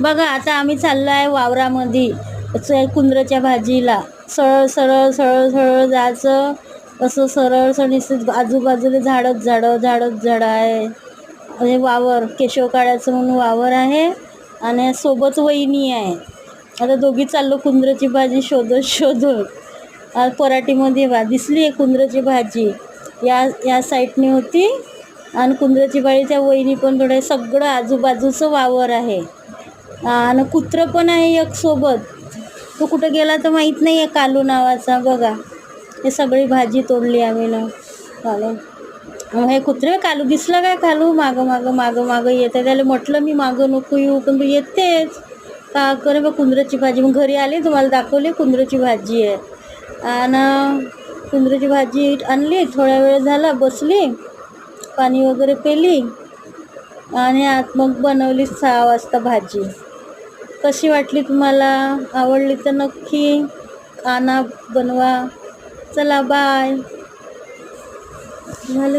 बघा आता आम्ही चाललो आहे वावरामध्ये कुंद्रच्या भाजीला. सरळ सरळ सरळ सरळ जायचं. असं सरळ सरळ आजूबाजूला झाडच झाडं झाडच झाडं आहे. हे वावर केशव काळ्याचं म्हणून वावर आहे आणि सोबत वहिनी आहे. आता दोघी चाललो कुंद्रची भाजी शोधत शोधत. आज पराठीमध्ये बा दिसली आहे कुंद्रची भाजी. या या साईडने होती. आणि कुंद्रची भाजी त्या वहिनी पण थोडं सगळं आजूबाजूचं वावर आहे. आणि कुत्रं पण आहे एक सोबत. तो कुठं गेला तर माहीत नाही आहे कालू नावाचा. बघा. हे सगळी भाजी तोडली आम्ही ना. कालू हे कुत्रे कालू दिसलं काय कालू? मागं मागं मागं मागं येतं त्याला म्हटलं मी मागं नको येऊ पण तू येतेच. का करे बा कुंदराची भाजी. मग घरी आली तुम्हाला दाखवली कुंदराची भाजी आहे. आणि कुंदराची भाजी आणली. थोड्या वेळ झाला बसली. पाणी वगैरे पेली. आणि आत मग बनवली सहा वाजता भाजी. कशी वाटली तुम्हाला? आवडली तर नक्की आणा बनवा. चला बाय झालं